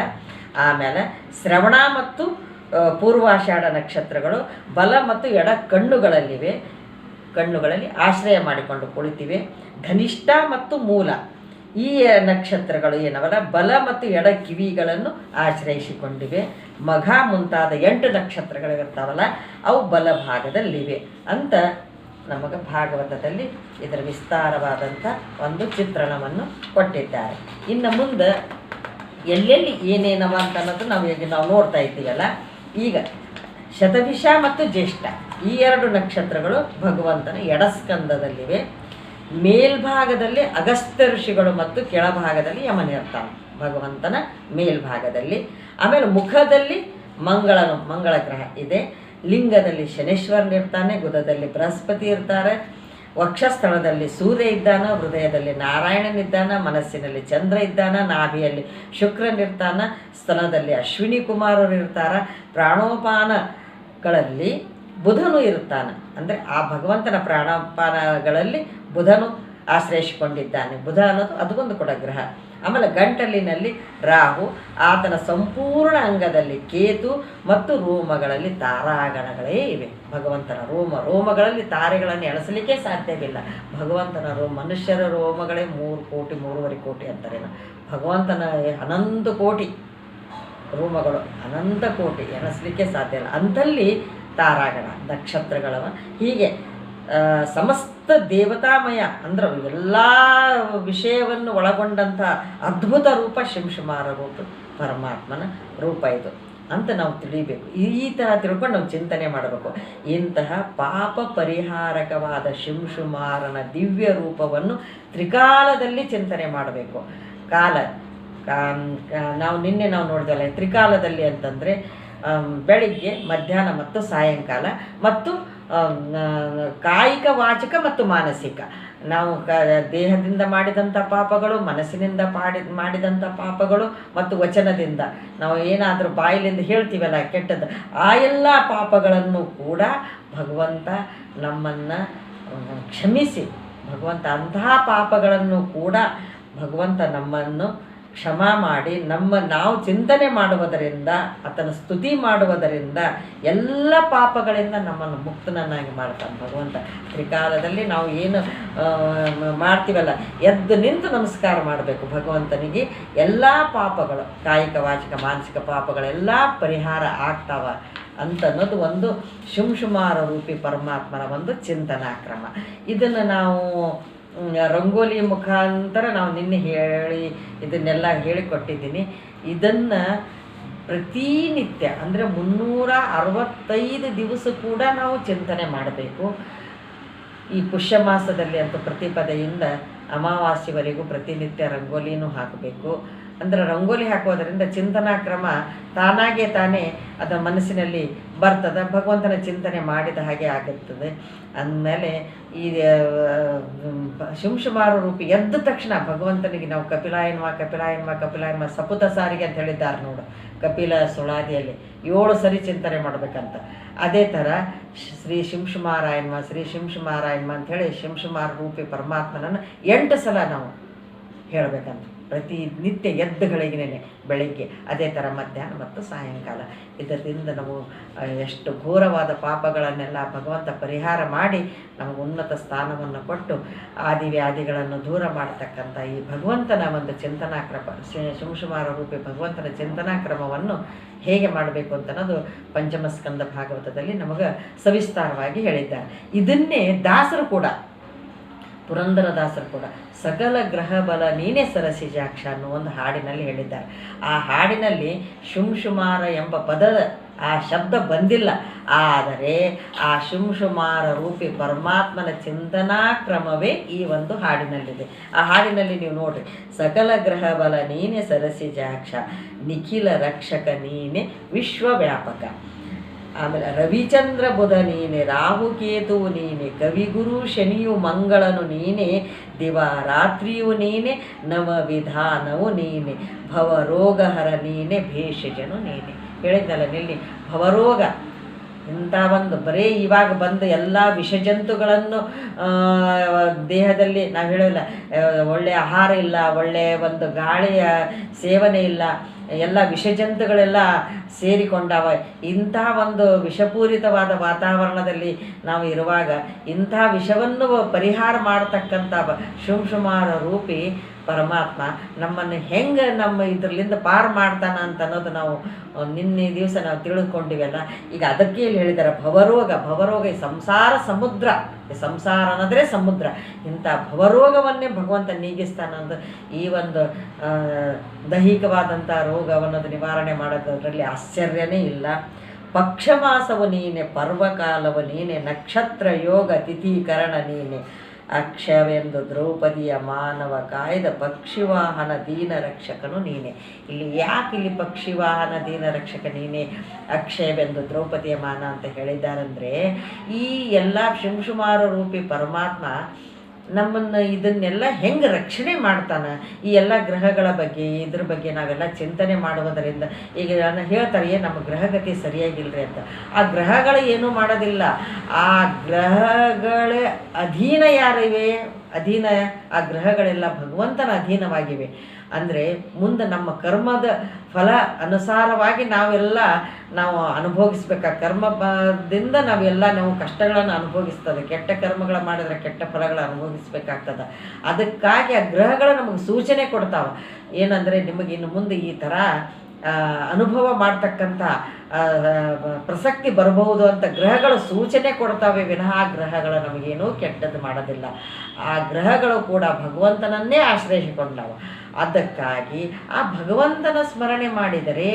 ಆಮೇಲೆ ಶ್ರವಣ ಮತ್ತು ಪೂರ್ವಾಷಾಢ ನಕ್ಷತ್ರಗಳು ಬಲ ಮತ್ತು ಎಡ ಕಣ್ಣುಗಳಲ್ಲಿವೆ. ಕಣ್ಣುಗಳಲ್ಲಿ ಆಶ್ರಯ ಮಾಡಿಕೊಂಡು ಕುಳಿತಿವೆ. ಧನಿಷ್ಠ ಮತ್ತು ಮೂಲ. ಈ ನಕ್ಷತ್ರಗಳು ಏನವಲ್ಲ? ಬಲ ಮತ್ತು ಎಡ ಕಿವಿಗಳನ್ನು ಆಶ್ರಯಿಸಿಕೊಂಡಿವೆ. ಮಘ ಮುಂತಾದ ಎಂಟು ನಕ್ಷತ್ರಗಳಿರ್ತಾವಲ್ಲ ಅವು ಬಲ ಭಾಗದಲ್ಲಿವೆ ಅಂತ ನಮಗೆ ಭಾಗವತದಲ್ಲಿ ಇದರ ವಿಸ್ತಾರವಾದಂಥ ಒಂದು ಚಿತ್ರಣವನ್ನು ಕೊಟ್ಟಿದ್ದಾರೆ. ಇನ್ನು ಮುಂದೆ ಎಲ್ಲೆಲ್ಲಿ ಏನೇನವ ಅಂತ ಅನ್ನೋದು ನಾವು ಈಗ ನಾವು ನೋಡ್ತಾ ಇದ್ದೀವಲ್ಲ. ಈಗ ಶತಭಿಷ ಮತ್ತು ಜ್ಯೇಷ್ಠ, ಈ ಎರಡು ನಕ್ಷತ್ರಗಳು ಭಗವಂತನ ಎಡಸ್ಕಂದದಲ್ಲಿವೆ. ಮೇಲ್ಭಾಗದಲ್ಲಿ ಅಗಸ್ತ್ಯ ಋಷಿಗಳು ಮತ್ತು ಕೆಳಭಾಗದಲ್ಲಿ ಯಮನಿರ್ತಾನೆ ಭಗವಂತನ ಮೇಲ್ಭಾಗದಲ್ಲಿ. ಆಮೇಲೆ ಮುಖದಲ್ಲಿ ಮಂಗಳನು ಮಂಗಳ ಗ್ರಹ ಇದೆ. ಲಿಂಗದಲ್ಲಿ ಶನೇಶ್ವರನಿರ್ತಾನೆ ಗುದದಲ್ಲಿ ಬೃಹಸ್ಪತಿ ಇರ್ತಾರೆ. ವಕ್ಷಸ್ಥಳದಲ್ಲಿ ಸೂರ್ಯ ಇದ್ದಾನ, ಹೃದಯದಲ್ಲಿ ನಾರಾಯಣನಿದ್ದಾನ ಮನಸ್ಸಿನಲ್ಲಿ ಚಂದ್ರ ಇದ್ದಾನ, ನಾಭಿಯಲ್ಲಿ ಶುಕ್ರನಿರ್ತಾನ ಸ್ಥಳದಲ್ಲಿ ಅಶ್ವಿನಿ ಕುಮಾರರು ಇರ್ತಾರ, ಪ್ರಾಣೋಪಾನಗಳಲ್ಲಿ ಬುಧನು ಇರುತ್ತಾನೆ. ಅಂದರೆ ಆ ಭಗವಂತನ ಪ್ರಾಣೋಪಾನಗಳಲ್ಲಿ ಬುಧನು ಆಶ್ರಯಿಸಿಕೊಂಡಿದ್ದಾನೆ. ಬುಧ ಅನ್ನೋದು ಅದು ಒಂದು ಕೂಡ ಗ್ರಹ. ಆಮೇಲೆ ಗಂಟಲಿನಲ್ಲಿ ರಾಹು, ಆತನ ಸಂಪೂರ್ಣ ಅಂಗದಲ್ಲಿ ಕೇತು ಮತ್ತು ರೋಮಗಳಲ್ಲಿ ತಾರಾಗಣಗಳೇ ಇವೆ. ಭಗವಂತನ ರೋಮ, ರೋಮಗಳಲ್ಲಿ ತಾರೆಗಳನ್ನು ಎಳಸಲಿಕ್ಕೆ ಸಾಧ್ಯವಿಲ್ಲ. ಭಗವಂತನ ರೋ, ಮನುಷ್ಯರ ರೋಮಗಳೇ ಮೂರು ಕೋಟಿ, ಮೂರುವರೆ ಕೋಟಿ ಅಂತಾರೆ ಭಗವಂತನ ಅನಂತ ಕೋಟಿ ರೋಮಗಳು, ಅನಂತ ಕೋಟಿ ಎಣಸಲಿಕ್ಕೆ ಸಾಧ್ಯ ಇಲ್ಲ. ಅಂಥಲ್ಲಿ ತಾರಾಗಣ, ನಕ್ಷತ್ರಗಳವ, ಹೀಗೆ ಸಮಸ್ತ ದೇವತಾಮಯ ಅಂದ್ರೆ ಎಲ್ಲ ವಿಷಯವನ್ನು ಒಳಗೊಂಡಂಥ ಅದ್ಭುತ ರೂಪ ಶಿಂಶುಮಾರ ರೂಪ, ಪರಮಾತ್ಮನ ರೂಪ ಇದು ಅಂತ ನಾವು ತಿಳಿಬೇಕು. ಈ ಥರ ತಿಳ್ಕೊಂಡು ನಾವು ಚಿಂತನೆ ಮಾಡಬೇಕು. ಇಂತಹ ಪಾಪ ಪರಿಹಾರಕವಾದ ಶಿಂಶುಮಾರನ ದಿವ್ಯ ರೂಪವನ್ನು ತ್ರಿಕಾಲದಲ್ಲಿ ಚಿಂತನೆ ಮಾಡಬೇಕು. ಕಾಲ ನಾವು ನಿನ್ನೆ ನಾವು ನೋಡಿದಲ್ಲ ತ್ರಿಕಾಲದಲ್ಲಿ ಅಂತಂದರೆ ಬೆಳಿಗ್ಗೆ, ಮಧ್ಯಾಹ್ನ ಮತ್ತು ಸಾಯಂಕಾಲ ಮತ್ತು ಕಾಯಿಕ, ವಾಚಕ ಮತ್ತು ಮಾನಸಿಕ. ನಾವು ಕ, ದೇಹದಿಂದ ಮಾಡಿದಂಥ ಪಾಪಗಳು, ಮನಸ್ಸಿನಿಂದ ಪಾಡಿ ಮಾಡಿದಂಥ ಪಾಪಗಳು ಮತ್ತು ವಚನದಿಂದ. ನಾವು ಏನಾದರೂ ಬಾಯಿಲಿಂದ ಹೇಳ್ತೀವಲ್ಲ ಕೆಟ್ಟದ್ದು, ಆ ಎಲ್ಲ ಪಾಪಗಳನ್ನು ಕೂಡ ಭಗವಂತ ನಮ್ಮನ್ನು ಕ್ಷಮಿಸಿ. ಭಗವಂತ ಅಂತಹ ಪಾಪಗಳನ್ನು ಕೂಡ ಭಗವಂತ ನಮ್ಮನ್ನು ಕ್ಷಮ ಮಾಡಿ ನಮ್ಮ ನಾವು ಚಿಂತನೆ ಮಾಡುವುದರಿಂದ, ಆತನ ಸ್ತುತಿ ಮಾಡುವುದರಿಂದ ಎಲ್ಲ ಪಾಪಗಳಿಂದ ನಮ್ಮನ್ನು ಮುಕ್ತನನ್ನಾಗಿ ಮಾಡ್ತಾನೆ ಭಗವಂತ. ತ್ರಿಕಾಲದಲ್ಲಿ ನಾವು ಏನು ಮಾಡ್ತೀವಲ್ಲ, ಎದ್ದು ನಿಂತು ನಮಸ್ಕಾರ ಮಾಡಬೇಕು ಭಗವಂತನಿಗೆ. ಎಲ್ಲ ಪಾಪಗಳು, ಕಾಯಿಕ, ವಾಚಿಕ, ಮಾನಸಿಕ ಪಾಪಗಳೆಲ್ಲ ಪರಿಹಾರ ಆಗ್ತಾವ ಅಂತ ಅನ್ನೋದು ಒಂದು ಶುಂಶುಮಾರ ರೂಪಿ ಪರಮಾತ್ಮನ ಒಂದು ಚಿಂತನಾ ಕ್ರಮ ಇದನ್ನು ನಾವು ರಂಗೋಲಿ ಮುಖಾಂತರ ನಾವು ನಿನ್ನೆ ಹೇಳಿ ಇದನ್ನೆಲ್ಲ ಹೇಳಿಕೊಟ್ಟಿದ್ದೀನಿ. ಇದನ್ನು ಪ್ರತಿನಿತ್ಯ ಅಂದರೆ ಮುನ್ನೂರ ಅರವತ್ತೈದು ದಿವಸ ಕೂಡ ನಾವು ಚಿಂತನೆ ಮಾಡಬೇಕು. ಈ ಪುಷ್ಯ ಮಾಸದಲ್ಲಿ ಅಂತ ಪ್ರತಿಪದೆಯಿಂದ ಅಮಾವಾಸ್ಯವರೆಗೂ ಪ್ರತಿನಿತ್ಯ ರಂಗೋಲಿನೂ ಹಾಕಬೇಕು. ಅಂದರೆ ರಂಗೋಲಿ ಹಾಕೋದರಿಂದ ಚಿಂತನಾ ಕ್ರಮ ತಾನಾಗೆ ತಾನೇ ಅದರ ಮನಸ್ಸಿನಲ್ಲಿ ಬರ್ತದೆ, ಭಗವಂತನ ಚಿಂತನೆ ಮಾಡಿದ ಹಾಗೆ ಆಗುತ್ತದೆ. ಅಂದಮೇಲೆ ಈ ಶಿಂಶುಮಾರು ರೂಪಿ ಎದ್ದ ತಕ್ಷಣ ಭಗವಂತನಿಗೆ ನಾವು ಕಪಿಲಾಯನ್ವ ಕಪಿಲಾಯನ್ವ ಕಪಿಲಾಯನ್ವ ಸಪುತ ಸಾರಿಗೆ ಅಂತ ಹೇಳಿದ್ದಾರೆ ನೋಡು. ಕಪಿಲ ಸುಳಾದಿಯಲ್ಲಿ ಏಳು ಸರಿ ಚಿಂತನೆ ಮಾಡಬೇಕಂತ. ಅದೇ ಥರ ಶ್ರೀ ಶಿಂಶುಮಾರಾಯನ್ವ ಶ್ರೀ ಶಿಂಶುಮಾರಾಯನ್ವ ಹೇಳಿ ಶಿಂಶುಮಾರ ರೂಪಿ ಪರಮಾತ್ಮನನ್ನು ಎಂಟು ಸಲ ನಾವು ಹೇಳಬೇಕಂತ. ಪ್ರತಿ ನಿತ್ಯ ಎದ್ದುಗಳಿಗೆ ಬೆಳಗ್ಗೆ, ಅದೇ ಥರ ಮಧ್ಯಾಹ್ನ ಮತ್ತು ಸಾಯಂಕಾಲ. ಇದರಿಂದ ನಾವು ಎಷ್ಟು ಘೋರವಾದ ಪಾಪಗಳನ್ನೆಲ್ಲ ಭಗವಂತ ಪರಿಹಾರ ಮಾಡಿ ನಮಗೆ ಉನ್ನತ ಸ್ಥಾನವನ್ನು ಕೊಟ್ಟು ಆದಿ ವ್ಯಾಧಿಗಳನ್ನು ದೂರ ಮಾಡತಕ್ಕಂಥ ಈ ಭಗವಂತನ ಒಂದು ಚಿಂತನಾ ಕ್ರಮ ಶಿವಶುಮಾರ ರೂಪಿ ಭಗವಂತನ ಚಿಂತನಾ ಕ್ರಮವನ್ನು ಹೇಗೆ ಮಾಡಬೇಕು ಅಂತ ಅನ್ನೋದು ಪಂಚಮಸ್ಕಂದ ಭಾಗವತದಲ್ಲಿ ನಮಗೆ ಸವಿಸ್ತಾರವಾಗಿ ಹೇಳಿದ್ದಾರೆ. ಇದನ್ನೇ ದಾಸರು ಕೂಡ ಪುರಂದರದಾಸರು ಕೂಡ, ಸಕಲ ಗ್ರಹ ಬಲ ನೀನೇ ಸರಸಿಜಾಕ್ಷ ಅನ್ನೋ ಒಂದು ಹಾಡಿನಲ್ಲಿ ಹೇಳಿದ್ದಾರೆ. ಆ ಹಾಡಿನಲ್ಲಿ ಶುಂಶುಮಾರ ಎಂಬ ಪದದ ಆ ಶಬ್ದ ಬಂದಿಲ್ಲ. ಆದರೆ ಆ ಶುಂಶುಮಾರ ರೂಪಿ ಪರಮಾತ್ಮನ ಚಿಂತನಾ ಕ್ರಮವೇ ಈ ಒಂದು ಹಾಡಿನಲ್ಲಿದೆ. ಆ ಹಾಡಿನಲ್ಲಿ ನೀವು ನೋಡ್ರಿ, ಸಕಲ ಗ್ರಹ ಬಲ ನೀನೆ ಸರಸಿಜಾಕ್ಷ ನಿಖಿಲ ರಕ್ಷಕ ನೀನೆ ವಿಶ್ವವ್ಯಾಪಕ. ಆಮೇಲೆ ರವಿಚಂದ್ರ ಬುಧ ನೀನೆ ರಾಹುಕೇತುವು ನೀನೆ ಕವಿಗುರು ಶನಿಯು ಮಂಗಳನು ನೀನೆ ದಿವಾರಾತ್ರಿಯು ನೀನೆ, ನವ ವಿಧಾನವು ನೀನೆ ಭವರೋಗಹರ ನೀನೆ, ಭೇಷಜನು ನೀನೆ. ಹೇಳಿದ್ನಲ್ಲ ನಿಲ್ಲಿ ಭವರೋಗ ಇಂಥ ಒಂದು ಬರೀ ಇವಾಗ ಬಂದು ಎಲ್ಲ ವಿಷಜಂತುಗಳನ್ನು ದೇಹದಲ್ಲಿ ನಾವು ಹೇಳೋಲ್ಲ ಒಳ್ಳೆಯ ಆಹಾರ ಇಲ್ಲ ಒಳ್ಳೆಯ ಒಂದು ಗಾಳಿಯ ಸೇವನೆ ಇಲ್ಲ ಎಲ್ಲ ವಿಷಜಂತುಗಳೆಲ್ಲ ಸೇರಿಕೊಂಡವ. ಇಂತಹ ಒಂದು ವಿಷಪೂರಿತವಾದ ವಾತಾವರಣದಲ್ಲಿ ನಾವು ಇರುವಾಗ ಇಂತಹ ವಿಷವನ್ನು ಪರಿಹಾರ ಮಾಡತಕ್ಕಂಥ ಬ- ಶುಂಶುಮಾರ ರೂಪಿ ಪರಮಾತ್ಮ ನಮ್ಮನ್ನು ಹೆಂಗೆ ನಮ್ಮ ಇದರಲ್ಲಿಂದ ಪಾರು ಮಾಡ್ತಾನ ಅಂತ ಅನ್ನೋದು ನಾವು ನಿನ್ನೆ ದಿವಸ ನಾವು ತಿಳಿದುಕೊಂಡಿವಲ್ಲ ಈಗ ಅದಕ್ಕೆ ಇಲ್ಲಿ ಹೇಳಿದ್ದಾರೆ ಭವರೋಗ ಭವರೋಗ ಈ ಸಂಸಾರ ಸಮುದ್ರ. ಸಂಸಾರ ಅನ್ನೋದ್ರೆ ಸಮುದ್ರ. ಇಂಥ ಭವರೋಗವನ್ನೇ ಭಗವಂತ ನೀಗಿಸ್ತಾನಂದು ಈ ಒಂದು ದೈಹಿಕವಾದಂಥ ರೋಗವನ್ನದು ನಿವಾರಣೆ ಮಾಡೋದ್ರಲ್ಲಿ ಆಶ್ಚರ್ಯನೇ ಇಲ್ಲ. ಪಕ್ಷಮಾಸವು ನೀನೆ, ಪರ್ವಕಾಲವು ನೀನೆ, ನಕ್ಷತ್ರ ಯೋಗ ತಿಥಿಕರಣ ನೀನೆ. ಅಕ್ಷವೆಂದು ದ್ರೌಪದಿಯ ಮಾನವ ಕಾಯ್ದ ಪಕ್ಷಿವಾಹನ ದೀನ ರಕ್ಷಕನು ನೀನೆ. ಇಲ್ಲಿ ಯಾಕೆ ಇಲ್ಲಿ ಪಕ್ಷಿವಾಹನ ದೀನ ರಕ್ಷಕ ನೀನೆ? ಅಕ್ಷಯವೆಂದು ದ್ರೌಪದಿಯ ಮಾನ ಅಂತ ಹೇಳಿದ್ದಾರಂದರೆ, ಈ ಎಲ್ಲ ಶಿಂಶುಮಾರ ರೂಪಿ ಪರಮಾತ್ಮ ನಮ್ಮನ್ನು ಇದನ್ನೆಲ್ಲ ಹೆಂಗೆ ರಕ್ಷಣೆ ಮಾಡ್ತಾನೆ? ಈ ಎಲ್ಲ ಗ್ರಹಗಳ ಬಗ್ಗೆ, ಇದ್ರ ಬಗ್ಗೆ ನಾವೆಲ್ಲ ಚಿಂತನೆ ಮಾಡುವುದರಿಂದ ಈಗ ನಾನು ಹೇಳ್ತಾರೆ, ಏ, ನಮ್ಮ ಗ್ರಹಗತಿ ಸರಿಯಾಗಿಲ್ಲರಿ ಅಂತ. ಆ ಗ್ರಹಗಳು ಏನೂ ಮಾಡೋದಿಲ್ಲ. ಆ ಗ್ರಹಗಳ ಅಧೀನ ಯಾರಿವೆ? ಅಧೀನ, ಆ ಗ್ರಹಗಳೆಲ್ಲ ಭಗವಂತನ ಅಧೀನವಾಗಿವೆ. ಅಂದರೆ ಮುಂದೆ ನಮ್ಮ ಕರ್ಮದ ಫಲ ಅನುಸಾರವಾಗಿ ನಾವೆಲ್ಲ ನಾವು ಅನುಭೋಗಿಸ್ಬೇಕು. ಕರ್ಮದಿಂದ ನಾವೆಲ್ಲ ನಾವು ಕಷ್ಟಗಳನ್ನು ಅನುಭೋಗಿಸ್ತದೆ. ಕೆಟ್ಟ ಕರ್ಮಗಳ ಮಾಡಿದ್ರೆ ಕೆಟ್ಟ ಫಲಗಳ ಅನುಭವಿಸ್ಬೇಕಾಗ್ತದೆ ಅದಕ್ಕಾಗಿ ಆ ಗ್ರಹಗಳು ನಮಗೆ ಸೂಚನೆ ಕೊಡ್ತಾವೆ. ಏನಂದರೆ ನಿಮಗೆ ಇನ್ನು ಮುಂದೆ ಈ ಥರ ಅನುಭವ ಮಾಡ್ತಕ್ಕಂಥ ಪ್ರಸಕ್ತಿ ಬರಬಹುದು ಅಂತ ಗ್ರಹಗಳು ಸೂಚನೆ ಕೊಡ್ತಾವೆ. ವಿನಃ ಆ ಗ್ರಹಗಳು ನಮಗೇನೂ ಕೆಟ್ಟದ್ದು ಮಾಡೋದಿಲ್ಲ. ಆ ಗ್ರಹಗಳು ಕೂಡ ಭಗವಂತನನ್ನೇ ಆಶ್ರಯಿಸಿಕೊಂಡವು. ಅದಕ್ಕಾಗಿ ಆ ಭಗವಂತನ ಸ್ಮರಣೆ ಮಾಡಿದರೆ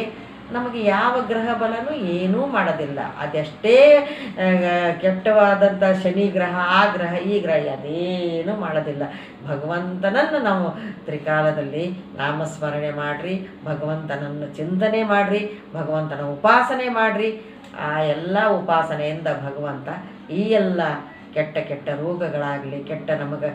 ನಮಗೆ ಯಾವ ಗ್ರಹ ಬಲನೂ ಏನೂ ಮಾಡೋದಿಲ್ಲ. ಅದೆಷ್ಟೇ ಕೆಟ್ಟವಾದಂಥ ಶನಿ ಗ್ರಹ, ಆ ಗ್ರಹ, ಈ ಗ್ರಹ, ಅದೇನೂ ಮಾಡೋದಿಲ್ಲ. ಭಗವಂತನನ್ನು ನಾವು ತ್ರಿಕಾಲದಲ್ಲಿ ನಾಮಸ್ಮರಣೆ ಮಾಡಿರಿ, ಭಗವಂತನನ್ನು ಚಿಂತನೆ ಮಾಡಿರಿ, ಭಗವಂತನ ಉಪಾಸನೆ ಮಾಡಿರಿ. ಆ ಎಲ್ಲ ಉಪಾಸನೆಯಿಂದ ಭಗವಂತ ಈ ಎಲ್ಲ ಕೆಟ್ಟ ಕೆಟ್ಟ ರೋಗಗಳಾಗಲಿ, ಕೆಟ್ಟ ನಮಗೆ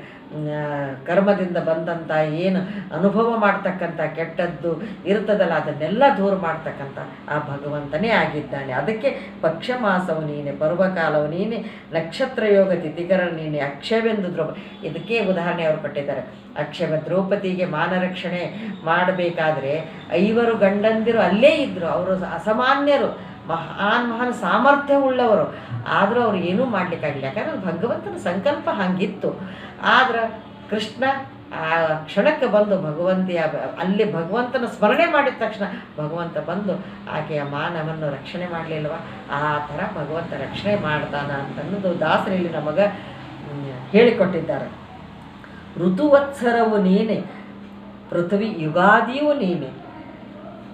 ಕರ್ಮದಿಂದ ಬಂದಂಥ ಏನು ಅನುಭವ ಮಾಡ್ತಕ್ಕಂಥ ಕೆಟ್ಟದ್ದು ಇರ್ತದಲ್ಲ, ಅದನ್ನೆಲ್ಲ ದೂರ ಮಾಡ್ತಕ್ಕಂಥ ಆ ಭಗವಂತನೇ ಆಗಿದ್ದಾನೆ. ಅದಕ್ಕೆ ಪಕ್ಷ ಮಾಸವು ನೀನೆ, ಪರ್ವಕಾಲವು ನೀನೆ, ನಕ್ಷತ್ರ ಯೋಗ ತಿಥಿಕರ ನೀನೆ ಅಕ್ಷವೆಂದು ದ್ರೋಪ, ಇದಕ್ಕೆ ಉದಾಹರಣೆ ಅವರು ಕೊಟ್ಟಿದ್ದಾರೆ. ಅಕ್ಷಯ ದ್ರೌಪದಿಗೆ ಮಾನರಕ್ಷಣೆ ಮಾಡಬೇಕಾದ್ರೆ ಐವರು ಗಂಡಂದಿರು ಅಲ್ಲೇ ಇದ್ದರು ಅವರು ಅಸಾಮಾನ್ಯರು. ಮಹಾನ್ ಮಹಾನ್ ಸಾಮರ್ಥ್ಯ ಉಳ್ಳವರು ಆದರೂ ಅವ್ರು ಏನೂ ಮಾಡ್ಲಿಕ್ಕಾಗಿಲ್ಲ ಯಾಕಂದ್ರೆ ಭಗವಂತನ ಸಂಕಲ್ಪ ಹಂಗಿತ್ತು. ಆದ್ರೆ ಕೃಷ್ಣ ಆ ಕ್ಷಣಕ್ಕೆ ಬಂದು ಭಗವಂತಿಯ ಅಲ್ಲಿ ಭಗವಂತನ ಸ್ಮರಣೆ ಮಾಡಿದ ತಕ್ಷಣ ಭಗವಂತ ಬಂದು ಆಕೆಯ ಮಾನವನ್ನು ರಕ್ಷಣೆ ಮಾಡಲಿಲ್ವ? ಆ ಥರ ಭಗವಂತ ರಕ್ಷಣೆ ಮಾಡ್ತಾನ ಅಂತನ್ನೋದು ದಾಸರಲ್ಲಿ ನಮಗೆ ಹೇಳಿಕೊಟ್ಟಿದ್ದಾರೆ. ಋತುವತ್ಸರವು ನೀನೆ, ಪೃಥ್ವಿ ಯುಗಾದಿಯೂ ನೀನೆ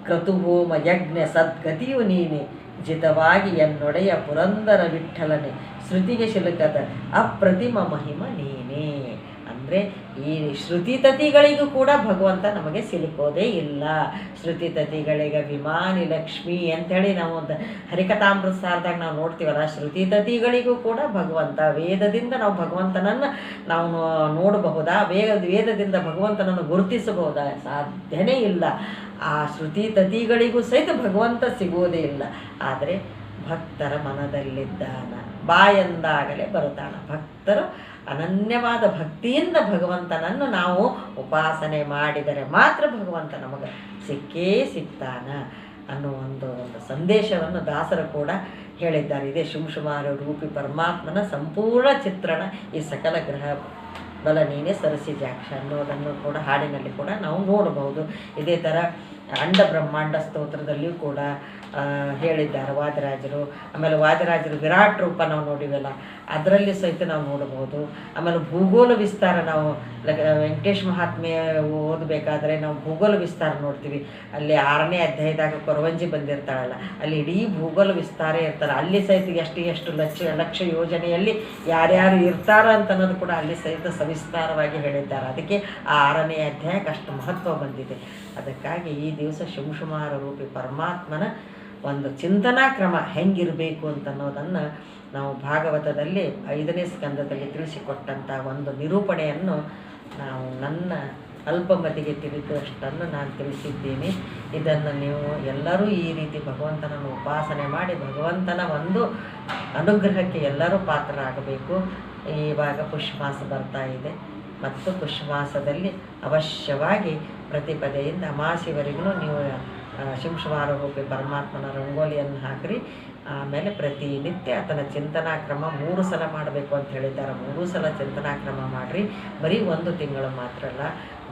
ಕ್ರತುಹೋಮ ಯಜ್ಞ ಸದ್ಗತಿಯು ನೀನೆ ಜಿತವಾಗಿ ಎನ್ನೊಡೆಯ ಪುರಂದರ ವಿಠಲನೆ ಶ್ರುತಿಗೆ ಶಿಲುಕದ ಅಪ್ರತಿಮ ಮಹಿಮ ನೀನೇ. ಅಂದರೆ ಈ ಶ್ರುತಿತತಿಗಳಿಗೂ ಕೂಡ ಭಗವಂತ ನಮಗೆ ಸಿಲುಕೋದೇ ಇಲ್ಲ. ಶ್ರುತಿತತಿಗಳಿಗೆ ವಿಮಾನಿ ಲಕ್ಷ್ಮಿ ಅಂಥೇಳಿ ನಾವು ಒಂದು ಹರಿಕಥಾಮೃತ ಸಾರದಾಗ ನಾವು ನೋಡ್ತೀವಲ್ಲ ಶ್ರುತಿತತಿಗಳಿಗೂ ಕೂಡ ಭಗವಂತ ವೇದದಿಂದ ನಾವು ಭಗವಂತನನ್ನು ನಾವು ನೋಡಬಹುದಾ? ವೇದ, ವೇದದಿಂದ ಭಗವಂತನನ್ನು ಗುರುತಿಸಬಹುದಾ? ಸಾಧ್ಯನೇ ಇಲ್ಲ. ಆ ಶ್ರುತಿ ತತಿಗಳಿಗೂ ಸಹಿತ ಭಗವಂತ ಸಿಗುವುದೇ ಇಲ್ಲ. ಆದರೆ ಭಕ್ತರ ಮನದಲ್ಲಿದ್ದಾನ. ಬಾಯಂದಾಗಲೇ ಬರುತ್ತಾನ. ಭಕ್ತರು ಅನನ್ಯವಾದ ಭಕ್ತಿಯಿಂದ ಭಗವಂತನನ್ನು ನಾವು ಉಪಾಸನೆ ಮಾಡಿದರೆ ಮಾತ್ರ ಭಗವಂತ ನಮಗೆ ಸಿಕ್ಕೇ ಸಿಗ್ತಾನ ಅನ್ನೋ ಒಂದು ಒಂದು ಸಂದೇಶವನ್ನು ದಾಸರು ಕೂಡ ಹೇಳಿದ್ದಾರೆ. ಇದೇ ಶಿವಶುಮಾರ ರೂಪಿ ಪರಮಾತ್ಮನ ಸಂಪೂರ್ಣ ಚಿತ್ರಣ ಈ ಸಕಲ ಗ್ರಹ ಬಲ ನೀನೇ ಸರಸಿಜಾಕ್ಷ ಅನ್ನೋದನ್ನು ಕೂಡ ಹಾಡಿನಲ್ಲಿ ಕೂಡ ನಾವು ನೋಡಬಹುದು. ಇದೇ ಥರ ಅಂಡ ಬ್ರಹ್ಮಾಂಡ ಸ್ತೋತ್ರದಲ್ಲಿಯೂ ಕೂಡ ಹೇಳಿದ್ದಾರೆ ವಾದರಾಜರು ಆಮೇಲೆ ವಾದರಾಜರು ವಿರಾಟ್ ರೂಪ ನಾವು ನೋಡಿವಲ್ಲ ಅದರಲ್ಲಿ ಸಹಿತ ನಾವು ನೋಡಬಹುದು. ಆಮೇಲೆ ಭೂಗೋಳ ವಿಸ್ತಾರ ನಾವು ವೆಂಕಟೇಶ್ ಮಹಾತ್ಮೆ ಓದಬೇಕಾದ್ರೆ ನಾವು ಭೂಗೋಳ ವಿಸ್ತಾರ ನೋಡ್ತೀವಿ. ಅಲ್ಲಿ ಆರನೇ ಅಧ್ಯಾಯದಾಗ ಕೊರವಂಜಿ ಬಂದಿರ್ತಾಳಲ್ಲ, ಅಲ್ಲಿ ಇಡೀ ಭೂಗೋಳ ವಿಸ್ತಾರ ಇರ್ತಾರೆ. ಅಲ್ಲಿ ಸಹಿತ ಎಷ್ಟು ಎಷ್ಟು ಲಕ್ಷ ಲಕ್ಷ ಯೋಜನೆಯಲ್ಲಿ ಯಾರ್ಯಾರು ಇರ್ತಾರ ಅಂತ ಅನ್ನೋದು ಕೂಡ ಅಲ್ಲಿ ಸಹಿತ ಸವಿಸ್ತಾರವಾಗಿ ಹೇಳಿದ್ದಾರೆ. ಅದಕ್ಕೆ ಆ ಆರನೇ ಅಧ್ಯಾಯಕ್ಕೆ ಅಷ್ಟು ಮಹತ್ವ ಬಂದಿದೆ. ಅದಕ್ಕಾಗಿ ಈ ದಿವಸ ಶಿವಶುಮಾರ ರೂಪಿ ಪರಮಾತ್ಮನ ಒಂದು ಚಿಂತನಾ ಕ್ರಮ ಹೆಂಗಿರಬೇಕು ಅಂತ ಅನ್ನೋದನ್ನು ನಾವು ಭಾಗವತದಲ್ಲಿ ಐದನೇ ಸ್ಕಂದದಲ್ಲಿ ತಿಳಿಸಿಕೊಟ್ಟಂಥ ಒಂದು ನಿರೂಪಣೆಯನ್ನು ನಾವು ನನ್ನ ಅಲ್ಪಮತಿಗೆ ತಿಳಿದಷ್ಟನ್ನು ನಾನು ತಿಳಿಸಿದ್ದೀನಿ. ಇದನ್ನು ನೀವು ಎಲ್ಲರೂ ಈ ರೀತಿ ಭಗವಂತನನ್ನು ಉಪಾಸನೆ ಮಾಡಿ ಭಗವಂತನ ಒಂದು ಅನುಗ್ರಹಕ್ಕೆ ಎಲ್ಲರೂ ಪಾತ್ರರಾಗಬೇಕು. ಇವಾಗ ಪುಷ್ಮಾಸ ಬರ್ತಾ ಇದೆ. ಮತ್ತು ಪುಷ್ಮಾಸದಲ್ಲಿ ಅವಶ್ಯವಾಗಿ ಪ್ರತಿಪದೆಯಿಂದ ಅಮಾಸಿವರೆಗೂ ನೀವು ಶಿಂಶವಾರ ಶಿಂಶುಮಾರ ರೂಪಿ ಪರಮಾತ್ಮನ ರಂಗೋಲಿಯನ್ನು ಹಾಕಿರಿ. ಆಮೇಲೆ ಪ್ರತಿನಿತ್ಯ ಆತನ ಚಿಂತನಾ ಕ್ರಮ ಮೂರು ಸಲ ಮಾಡಬೇಕು ಅಂತ ಹೇಳಿದ್ದಾರೆ. ಮೂರು ಸಲ ಚಿಂತನಾ ಕ್ರಮ ಮಾಡಿರಿ. ಬರೀ ಒಂದು ತಿಂಗಳು ಮಾತ್ರ ಅಲ್ಲ,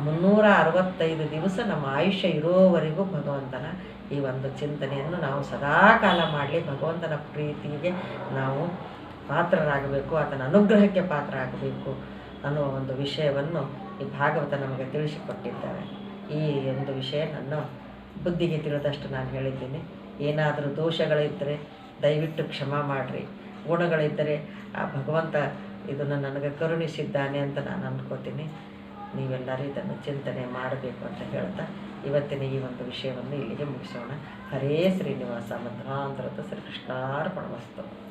ಮುನ್ನೂರ ಅರವತ್ತೈದು ದಿವಸ ನಮ್ಮ ಆಯುಷ್ಯ ಇರೋವರೆಗೂ ಭಗವಂತನ ಈ ಒಂದು ಚಿಂತನೆಯನ್ನು ನಾವು ಸದಾಕಾಲ ಮಾಡಲಿ. ಭಗವಂತನ ಪ್ರೀತಿಗೆ ನಾವು ಪಾತ್ರರಾಗಬೇಕು, ಆತನ ಅನುಗ್ರಹಕ್ಕೆ ಪಾತ್ರ ಆಗಬೇಕು ಅನ್ನುವ ಒಂದು ವಿಷಯವನ್ನು ಈ ಭಾಗವತ ನಮಗೆ ತಿಳಿಸಿಕೊಟ್ಟಿದ್ದಾರೆ. ಈ ಒಂದು ವಿಷಯ ನನ್ನ ಬುದ್ಧಿಗೆ ತಿಳಿದಷ್ಟು ನಾನು ಹೇಳಿದ್ದೀನಿ. ಏನಾದರೂ ದೋಷಗಳಿದ್ದರೆ ದಯವಿಟ್ಟು ಕ್ಷಮ ಮಾಡಿರಿ. ಗುಣಗಳಿದ್ದರೆ, ಆ ಭಗವಂತ ಇದನ್ನು ನನಗೆ ಕರುಣಿಸಿದ್ದಾನೆ ಅಂತ ನಾನು ಅಂದ್ಕೋತೀನಿ ನೀವೆಲ್ಲರೂ ಇದನ್ನು ಚಿಂತನೆ ಮಾಡಬೇಕು ಅಂತ ಹೇಳ್ತಾ ಇವತ್ತಿನ ಈ ಒಂದು ವಿಷಯವನ್ನು ಇಲ್ಲಿಗೆ ಮುಗಿಸೋಣ. ಹರೇ ಶ್ರೀನಿವಾಸ ಮಧ್ವಾಂತರತ ಶ್ರೀಕೃಷ್ಣಾರ್ಪಣ ವಸ್ತು.